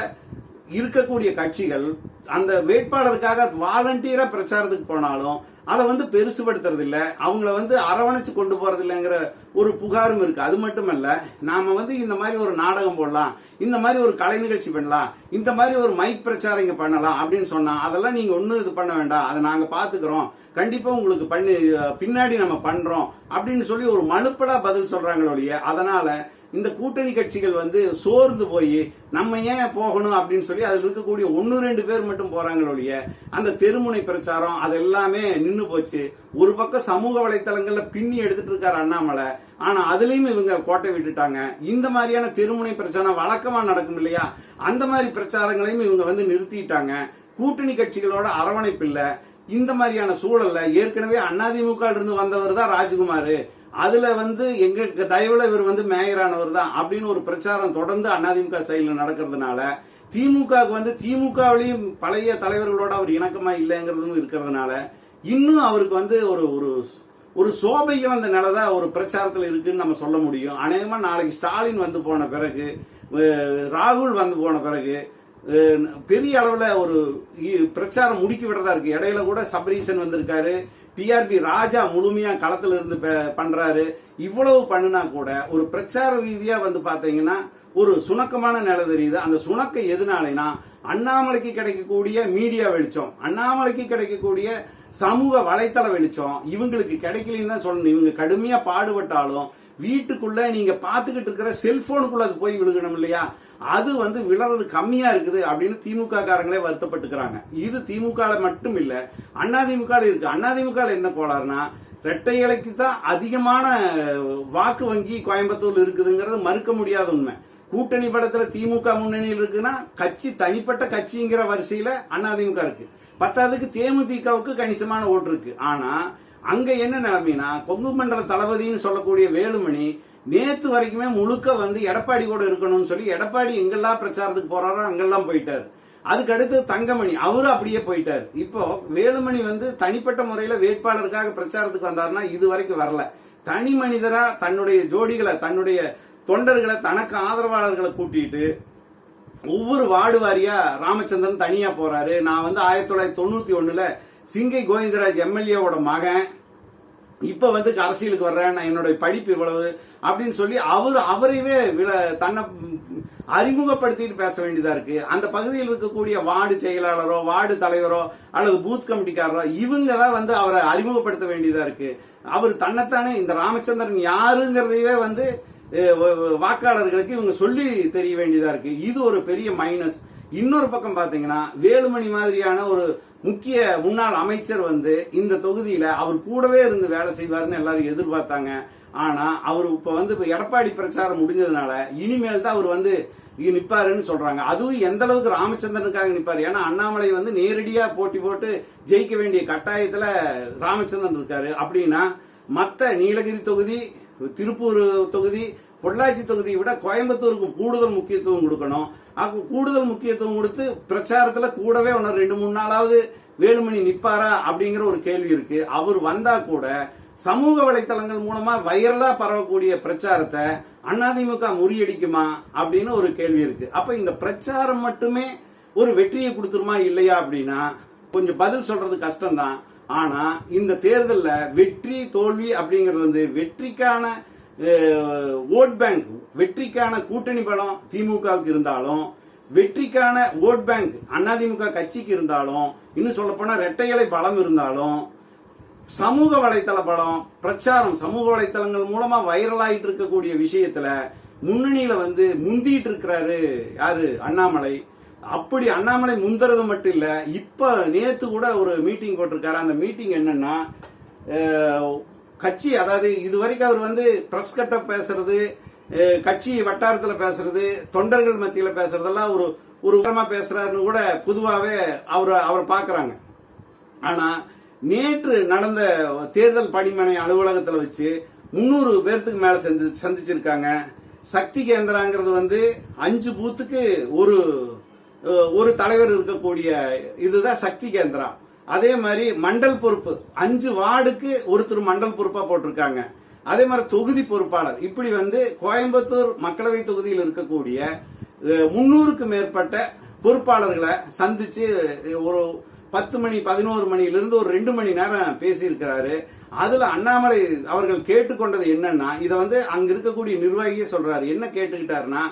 இருக்கக்கூடிய கட்சிகள் அந்த வேட்பாளருக்காக வாலண்டியரா பிரச்சாரத்துக்கு போனாலும் அதை வந்து பெருசுபடுத்துறது இல்ல அவங்கள வந்து அரவணைச்சு கொண்டு போறது இல்லைங்கிற ஒரு புகாரும் இருக்கு. அது மட்டுமல்ல நாம வந்து இந்த மாதிரி ஒரு நாடகம் போடலாம் இந்த மாதிரி ஒரு கலை நிகழ்ச்சி பண்ணலாம் இந்த மாதிரி ஒரு மைக் பிரச்சாரம் இங்க பண்ணலாம் அப்படின்னு சொன்னா அதெல்லாம் நீங்க ஒன்னும் இது பண்ண வேண்டாம். அதை நாங்க பாத்துக்கிறோம். கண்டிப்பா உங்களுக்கு பண்ணி பின்னாடி நம்ம பண்றோம் அப்படின்னு சொல்லி ஒரு மலுப்பலா பதில் சொல்றாங்களே ஒழிய அதனால இந்த கூட்டணி கட்சிகள் வந்து சோர்ந்து போய் நம்ம ஏன் போகணும் அப்படின்னு சொல்லி அதில் இருக்கக்கூடிய ஒன்று ரெண்டு பேர் மட்டும் போறாங்களே அந்த தெருமுனை பிரச்சாரம் அது எல்லாமே நின்று போச்சு. ஒரு பக்கம் சமூக வலைத்தளங்கள்ல பின்னி எடுத்துட்டு இருக்காரு அண்ணாமலை ஆனா அதுலயும் இவங்க கோட்டை விட்டுட்டாங்க. இந்த மாதிரியான தெருமுனை பிரச்சாரம் வழக்கமா நடக்கும் இல்லையா அந்த மாதிரி பிரச்சாரங்களையும் இவங்க வந்து நிறுத்திட்டாங்க. கூட்டணி கட்சிகளோட அரவணைப்பு இல்லை. இந்த மாதிரியான சூழல்ல ஏற்கனவே அதிமுக இருந்து வந்தவர் தான் ராஜ்குமார். அதுல வந்து எங்க தயவுல இவர் வந்து மேயரானவர் தான் அப்படின்னு ஒரு பிரச்சாரம் தொடர்ந்து அதிமுக சைடில் நடக்கிறதுனால திமுகவுக்கு வந்து திமுகவிலையும் பழைய தலைவர்களோட அவர் இணக்கமா இல்லைங்கிறதும் இருக்கிறதுனால இன்னும் அவருக்கு வந்து ஒரு ஒரு ஒரு சோபையும் அந்த நிலைதான் ஒரு பிரச்சாரத்தில் இருக்குன்னு நம்ம சொல்ல முடியும். அநேகமா நாளைக்கு ஸ்டாலின் வந்து போன பிறகு ராகுல் வந்து போன பிறகு பெரிய அளவில் ஒரு இ- பிரச்சாரம் முடுக்கி விடுறதா இருக்கு. இடையில கூட சபரீசன் வந்திருக்காரு. டிஆர்பி ராஜா முழுமையா களத்துல இருந்து ப- பண்றாரு. இவ்வளவு பண்ணுனா கூட ஒரு பிரச்சார ரீதியா வந்து பாத்தீங்கன்னா ஒரு சுணக்கமான நிலை தெரியுது. அந்த சுணக்கம் எதனாலனா அண்ணாமலைக்கு கிடைக்கக்கூடிய மீடியா வெளிச்சம் அண்ணாமலைக்கு கிடைக்கக்கூடிய சமூக வலைத்தள வெளிச்சம் இவங்களுக்கு கிடைக்கலன்னு தான் சொல்லணும். இவங்க கடுமையா பாடுபட்டாலும் வீட்டுக்குள்ள நீங்க பாத்துக்கிட்டு இருக்கிற செல்போனுக்குள்ள அது போய் விழுகணும் இல்லையா? அது வந்து விழறது கம்மியா இருக்குது அப்படின்னு திமுக காரங்களே வருத்தப்பட்டுக்கிறாங்க. இது திமுக மட்டும் இல்ல அதிமுக இருக்கு. அதிமுக என்ன கோளாறுனா ரெட்டை இலைக்கு தான் அதிகமான வாக்கு வங்கி கோயம்புத்தூர் இருக்குதுங்கிறது மறுக்க முடியாத உண்மை. கூட்டணி படத்துல திமுக முன்னணியில் இருக்குன்னா கட்சி தனிப்பட்ட கட்சிங்கிற வரிசையில அதிமுக இருக்கு. பத்தாவதுக்கு தேமுதிகவுக்கு கணிசமான ஓட்டு இருக்கு. ஆனா அங்க என்ன நிலைமைனா கொங்கு மண்டல தளபதினு சொல்லக்கூடிய வேலுமணி நேத்து வரைக்குமே முழுக்க வந்து எடப்பாடி கூட இருக்கணும்னு சொல்லி எடப்பாடி எங்கெல்லாம் பிரச்சாரத்துக்கு போறாரோ அங்கெல்லாம் போயிட்டார். அதுக்கு அடுத்து தங்கமணி அவரும் அப்படியே போயிட்டார். இப்போ வேலுமணி வந்து தனிப்பட்ட முறையில வேட்பாளருக்காக பிரச்சாரத்துக்கு வந்தாருன்னா இது வரைக்கும் வரல. தனி மனிதரா தன்னுடைய ஜோடிகளை தன்னுடைய தொண்டர்களை தனக்கு ஆதரவாளர்களை கூட்டிட்டு ஒவ்வொரு வார்டு வாரியா ராமச்சந்திரன் தனியா போறாரு. நான் வந்து ஆயிரத்தி தொள்ளாயிரத்தி தொண்ணூத்தி ஒண்ணுல சிங்கை கோவிந்தராஜ் எம்எல்ஏவோட மகன். இப்ப வந்து அரசியலுக்கு வர்றேன். நான் என்னுடைய படிப்பு இவ்வளவு. அப்படின்னு சொல்லி அவர் அவரையவே வில- தன்னை அறிமுகப்படுத்திட்டு பேச வேண்டியதா இருக்கு. அந்த பகுதியில் இருக்கக்கூடிய வார்டு செயலாளரோ வார்டு தலைவரோ அல்லது பூத் கமிட்டிக்காரரோ இவங்க தான் வந்து அவரை அறிமுகப்படுத்த வேண்டியதா இருக்கு. அவர் தன்னைத்தானே இந்த ராமச்சந்திரன் யாருங்கிறதையே வந்து வாக்காளர்களுக்கு இவங்க சொல்லி தெரிய வேண்டியதா இருக்கு. இது ஒரு பெரிய மைனஸ் இன்னொரு பக்கம் பாத்தீங்கன்னா வேலுமணி மாதிரியான ஒரு முக்கிய முன்னாள் அமைச்சர் வந்து இந்த தொகுதியில அவர் கூடவே இருந்து வேலை செய்வாருன்னு எல்லாரும் எதிர்பார்த்தாங்க. ஆனால் அவர் இப்போ வந்து இப்போ எடப்பாடி பிரச்சாரம் முடிஞ்சதுனால இனிமேல் தான் அவர் வந்து நிற்பாருன்னு நிப்பாருன்னு சொல்றாங்க. அதுவும் எந்த அளவுக்கு ராமச்சந்திரனுக்காக நிற்பார் ஏன்னா அண்ணாமலை வந்து நேரடியாக போட்டி போட்டு ஜெயிக்க வேண்டிய கட்டாயத்தில் ராமச்சந்திரன் இருக்காரு. அப்படின்னா மற்ற நீலகிரி தொகுதி திருப்பூர் தொகுதி பொள்ளாச்சி தொகுதியை விட கோயம்புத்தூருக்கு கூடுதல் முக்கியத்துவம் கொடுக்கணும். அப்போ கூடுதல் முக்கியத்துவம் கொடுத்து பிரச்சாரத்தில் கூடவே ஒன்று ரெண்டு மூணு நாளாவது வேலுமணி நிற்பாரா அப்படிங்கிற ஒரு கேள்வி இருக்கு. அவர் வந்தா கூட சமூக வலைத்தளங்கள் மூலமா வைரலா பரவக்கூடிய பிரச்சாரத்தை அதிமுக முறியடிக்குமா அப்படின்னு ஒரு கேள்வி இருக்கு. அப்ப இந்த பிரச்சாரம் மட்டுமே ஒரு வெற்றியை கொடுத்துருமா இல்லையா அப்படின்னா கொஞ்சம் பதில் சொல்றது கஷ்டம்தான். ஆனா இந்த தேர்தலில் வெற்றி தோல்வி அப்படிங்கிறது வந்து வெற்றிக்கான ஓட் பேங்க் வெற்றிக்கான கூட்டணி பலம் திமுகவுக்கு இருந்தாலும் வெற்றிக்கான ஓட் பேங்க் அதிமுக கட்சிக்கு இருந்தாலும் இன்னும் சொல்லப்போனா ரெட்டைகளை பலம் இருந்தாலும் சமூக வலைத்தள படம் பிரச்சாரம் சமூக வலைத்தளங்கள் மூலமா வைரலாயிட்டு இருக்கக்கூடிய விஷயத்துல முன்னணியில வந்து முந்திட்டு இருக்கிறாரு யாரு? அண்ணாமலை. அப்படி அண்ணாமலை முந்துறது மட்டும் இல்ல இப்ப நேத்து கூட ஒரு மீட்டிங் போட்டிருக்காரு. அந்த மீட்டிங் என்னன்னா கட்சி அதாவது இது வரைக்கும் அவர் வந்து பிரஸ் கட்ட பேசுறது கட்சி வட்டாரத்துல பேசுறது தொண்டர்கள் மத்தியில பேசுறதெல்லாம் ஒரு ஒரு உரமா பேசுறாருன்னு கூட பொதுவாவே அவர் அவரை பாக்குறாங்க ஆனா நேற்று நடந்த தேர்தல் பணிமனை அலுவலகத்தில் வச்சு முன்னூறு பேர்த்துக்கு மேல சந்தி- சந்திச்சிருக்காங்க. சக்தி கேந்திராங்கிறது வந்து அஞ்சு பூத்துக்கு ஒரு ஒரு தலைவர் இருக்கக்கூடிய இதுதான் சக்தி கேந்திரா. அதே மாதிரி மண்டல் பொறுப்பு அஞ்சு வார்டுக்கு ஒருத்தர் மண்டல் பொறுப்பா போட்டிருக்காங்க. அதே மாதிரி தொகுதி பொறுப்பாளர். இப்படி வந்து கோயம்புத்தூர் மக்களவை தொகுதியில் இருக்கக்கூடிய முன்னூறுக்கு மேற்பட்ட பொறுப்பாளர்களை சந்திச்சு ஒரு பத்து மணி பதினோரு மணியிலிருந்து ஒரு ரெண்டு மணி நேரம் பேசியிருக்கிறாரு. அதுல அண்ணாமலை அவர்கள் கேட்டுக்கொண்டது என்னன்னா இதை வந்து அங்க இருக்கக்கூடிய நிர்வாகியே சொல்றாரு. என்ன கேட்டுக்கிட்டாருன்னா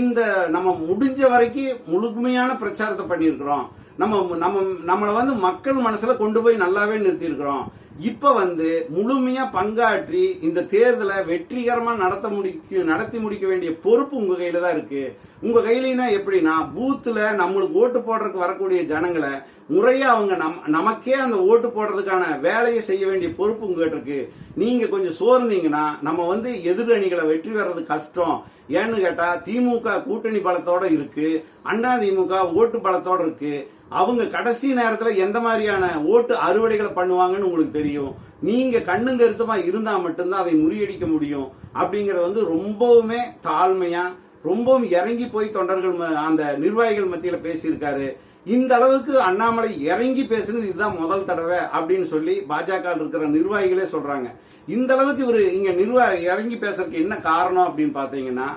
இந்த நம்ம முடிஞ்ச வரைக்கும் முழுமையான பிரச்சாரத்தை பண்ணியிருக்கிறோம். நம்ம நம்ம நம்மளை வந்து மக்கள் மனசுல கொண்டு போய் நல்லாவே நிறுத்தியிருக்கிறோம். இப்ப வந்து முழுமையா பங்காற்றி இந்த தேர்தலை வெற்றிகரமா நடத்த முடிக்க நடத்தி முடிக்க வேண்டிய பொறுப்பு உங்க கையில தான் இருக்கு. உங்க கையிலனா எப்படின்னா பூத்துல நம்மளுக்கு ஓட்டு போடுறதுக்கு வரக்கூடிய ஜனங்களை முறையா அவங்க நம் நமக்கே அந்த ஓட்டு போடுறதுக்கான வேலையை செய்ய வேண்டிய பொறுப்பு உங்ககிட்ட இருக்கு. நீங்க கொஞ்சம் சோர்ந்தீங்கன்னா நம்ம வந்து எதிரணிகளை வெற்றி பெறது கஷ்டம். ஏன்னு கேட்டா திமுக கூட்டணி பலத்தோட இருக்கு. அண்ணா திமுக ஓட்டு பலத்தோட இருக்கு. அவங்க கடைசி நேரத்துல எந்த மாதிரியான ஓட்டு அறுவடைகளை பண்ணுவாங்கன்னு உங்களுக்கு தெரியும். நீங்க கண்ணும் கருத்துமா இருந்தா மட்டும்தான் அதை முறியடிக்க முடியும். அப்படிங்கறது வந்து ரொம்பவுமே தாழ்மையா ரொம்பவும் இறங்கி போய் தொண்டர்கள் ம- அந்த நிர்வாகிகள் மத்தியில் பேசியிருக்காரு. இந்த அளவுக்கு அண்ணாமலை இறங்கி பேசுனது இதுதான் முதல் தடவை அப்படின்னு சொல்லி பாஜக இருக்கிற நிர்வாகிகளே சொல்றாங்க. இந்த அளவுக்கு இவர் இங்க நிர்வாக இறங்கி பேசுறதுக்கு என்ன காரணம் அப்படின்னு பாத்தீங்கன்னா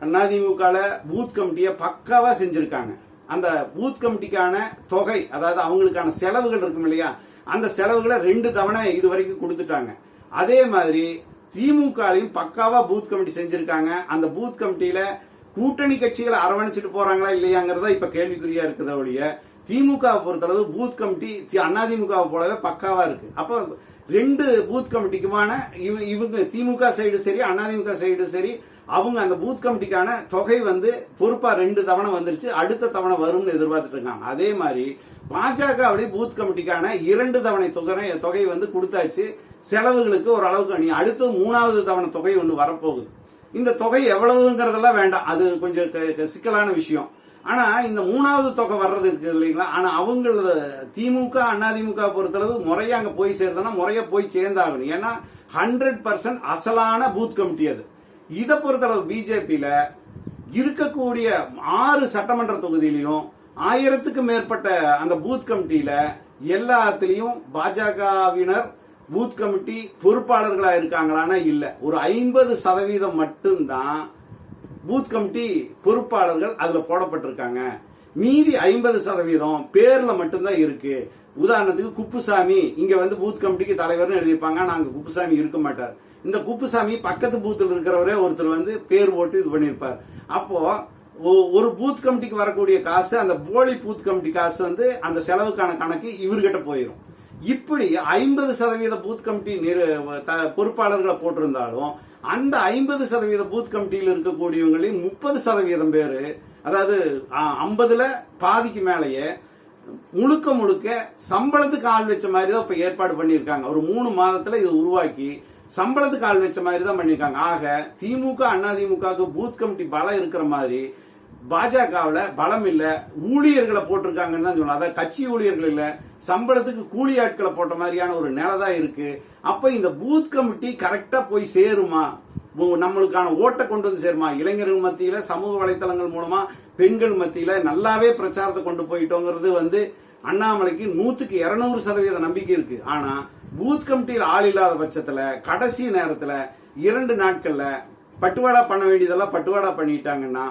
அதிமுகல பூத் கமிட்டியை பக்காவா செஞ்சிருக்காங்க. அந்த பூத் கமிட்டிக்கான தொகை அதாவது அவங்களுக்கான செலவுகள் இருக்கும் இல்லையா அந்த செலவுகளை ரெண்டு தவணை இது வரைக்கும் கொடுத்துட்டாங்க. அதே மாதிரி திமுகலையும் பக்காவா பூத் கமிட்டி செஞ்சிருக்காங்க. அந்த பூத் கமிட்டியில கூட்டணி கட்சிகளை அரவணைச்சிட்டு போறாங்களா இல்லையாங்கிறதா இப்ப கேள்விக்குறியா இருக்குதா ஒழிய திமுகவை பொறுத்தளவு பூத் கமிட்டி அதிமுகவை போலவே பக்காவா இருக்கு. அப்போ ரெண்டு பூத் கமிட்டிக்குமான இவங்க திமுக சைடு சரி அதிமுக சைடு சரி அவங்க அந்த பூத் கமிட்டிக்கான தொகை வந்து பொறுப்பா ரெண்டு தவணை வந்துருச்சு அடுத்த தவணை வரும்னு எதிர்பார்த்துட்டு இருக்காங்க. அதே மாதிரி பாஜகவுடைய பூத் கமிட்டிக்கான இரண்டு தவணை தொகை தொகை வந்து கொடுத்தாச்சு. செலவுகளுக்கு ஒரு அளவுக்கு நீ அடுத்து மூணாவது தவணை தொகை ஒன்று வரப்போகுது. இந்த தொகை எவ்வளவுங்கிறதெல்லாம் வேண்டாம். அது கொஞ்சம் க- சிக்கலான விஷயம். ஆனா இந்த மூணாவது தொகை வர்றது இருக்கு இல்லைங்களா? ஆனா அவங்களது திமுக அதிமுக பொறுத்தளவு முறையா அங்க போய் சேர்ந்தனா முறையா போய் சேர்ந்தாகணும். ஏன்னா ஹண்ட்ரட் பர்சன்ட் அசலான பூத் கமிட்டி அது. இதை பொறுத்தளவு பிஜேபியில இருக்கக்கூடிய ஆறு சட்டமன்ற தொகுதியிலையும் ஆயிரத்துக்கு மேற்பட்ட அந்த பூத் கமிட்டியில எல்லாத்துலேயும் பாஜகவினர் பூத் கமிட்டி பொறுப்பாளர்களாக இருக்காங்களான்னா இல்லை. ஒரு ஐம்பது சதவீதம் மட்டும்தான் பூத் கமிட்டி பொறுப்பாளர்கள் அதில் போடப்பட்டிருக்காங்க. மீதி ஐம்பது சதவீதம் பேரில் மட்டும்தான் இருக்கு. உதாரணத்துக்கு குப்புசாமி இங்கே வந்து பூத் கமிட்டிக்கு தலைவர்னு எழுதியிருப்பாங்க. நாங்கள் குப்புசாமி இருக்க மாட்டார். இந்த குப்புசாமி பக்கத்து பூத்தில் இருக்கிறவரே ஒருத்தர் வந்து பேர் போட்டு இது பண்ணியிருப்பார். அப்போ ஒரு பூத் கமிட்டிக்கு வரக்கூடிய காசு அந்த போலி பூத் கமிட்டி காசு வந்து அந்த செலவுக்கான கணக்கு இவர்கிட்ட போயிடும் இப்படி ஐம்பது சதவீத பூத் கமிட்டி நிறு- த- பொறுப்பாளர்களை போட்டிருந்தாலும் அந்த ஐம்பது சதவீத பூத் கமிட்டியில் இருக்கக்கூடியவங்களையும் முப்பது சதவீதம் பேர் அதாவது ஐம்பதுல பாதிக்கு மேலேயே முழுக்க முழுக்க சம்பளத்துக்கு ஆள் வச்ச மாதிரி தான் இப்போ ஏற்பாடு பண்ணியிருக்காங்க. ஒரு மூணு மாதத்தில் இது உருவாக்கி சம்பளத்துக்கு ஆள் வச்ச மாதிரி தான் பண்ணியிருக்காங்க. ஆக திமுக அதிமுகவுக்கு பூத் கமிட்டி பலம் இருக்கிற மாதிரி பாஜகவில் பலம் இல்லை ஊழியர்களை போட்டிருக்காங்கன்னு தான் சொல்லணும். அதாவது கட்சி ஊழியர்கள் இல்லை சம்பளத்துக்கு கூலி ஆட்களை போட்ட மாதிரியான ஒரு நிலை தான் இருக்கு. அப்ப இந்த பூத் கமிட்டி கரெக்டா போய் சேருமா? நம்மளுக்கான ஓட்டை கொண்டு வந்து சேருமா? இளைஞர்கள் மத்தியில சமூக வலைத்தளங்கள் மூலமா பெண்கள் மத்தியில நல்லாவே பிரச்சாரத்தை கொண்டு போயிட்டோங்கிறது வந்து அண்ணாமலைக்கு நூத்துக்கு இருநூறு சதவீத நம்பிக்கை இருக்கு. ஆனா பூத் கமிட்டியில் ஆள் இல்லாத பட்சத்துல கடைசி நேரத்துல இரண்டு நாட்கள்ல பட்டுவாடா பண்ண வேண்டியதெல்லாம் பட்டுவாடா பண்ணிட்டாங்கன்னா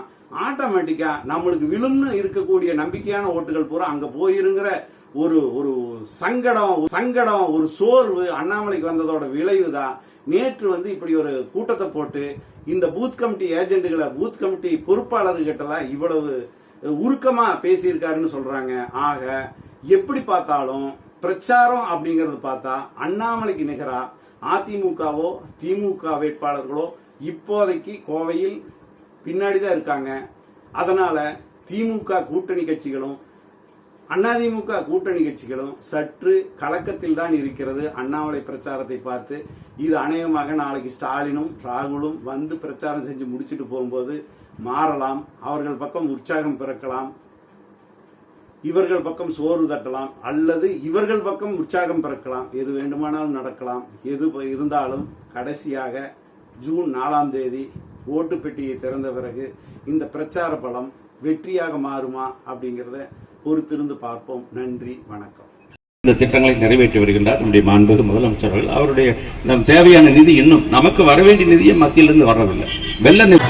ஆட்டோமேட்டிக்கா நம்மளுக்கு விழும்னு இருக்கக்கூடிய நம்பிக்கையான ஓட்டுகள் பூரா அங்க போயிருங்கிற ஒரு ஒரு சங்கடம் ஒரு சங்கடம் ஒரு சோர்வு அண்ணாமலைக்கு வந்ததோட விளைவு தான் நேற்று வந்து இப்படி ஒரு கூட்டத்தை போட்டு இந்த பூத் கமிட்டி ஏஜென்ட்டுகளை பூத் கமிட்டி பொறுப்பாளர்கிட்டலாம் இவ்வளவு உருக்கமாக பேசியிருக்காருன்னு சொல்கிறாங்க ஆக எப்படி பார்த்தாலும் பிரச்சாரம் அப்படிங்கிறது பார்த்தா அண்ணாமலைக்கு நிகரா அதிமுகவோ திமுக வேட்பாளர்களோ இப்போதைக்கு கோவையில் பின்னாடி தான் இருக்காங்க. அதனால் திமுக கூட்டணி கட்சிகளும் அதிமுக கூட்டணி கட்சிகளும் சற்று கலக்கத்தில் தான் இருக்கிறது. அண்ணாமலை பிரச்சாரத்தை பார்த்து இது அநேகமாக நாளைக்கு ஸ்டாலினும் ராகுலும் வந்து பிரச்சாரம் செஞ்சு முடிச்சிட்டு போகும்போது மாறலாம் அவர்கள் பக்கம் உற்சாகம் பிறக்கலாம் இவர்கள் பக்கம் சோறு தட்டலாம் அல்லது இவர்கள் பக்கம் உற்சாகம் பிறக்கலாம். எது வேண்டுமானாலும் நடக்கலாம். எது இருந்தாலும் கடைசியாக ஜூன் நாலாம் தேதி ஓட்டு பெட்டியை திறந்த பிறகு இந்த பிரச்சார பலம் வெற்றியாக மாறுமா அப்படிங்கிறத பொறுத்திருந்து பார்ப்போம். நன்றி வணக்கம். இந்த திட்டங்களை நிறைவேற்றி வருகின்றார் நம்முடைய மாண்புமிகு முதலமைச்சர் அவர்கள். அவருடைய தேவையான நிதி இன்னும் நமக்கு வர வேண்டிய நிதியை மத்தியிலிருந்து வர்றதில்லை. வெள்ள நிதி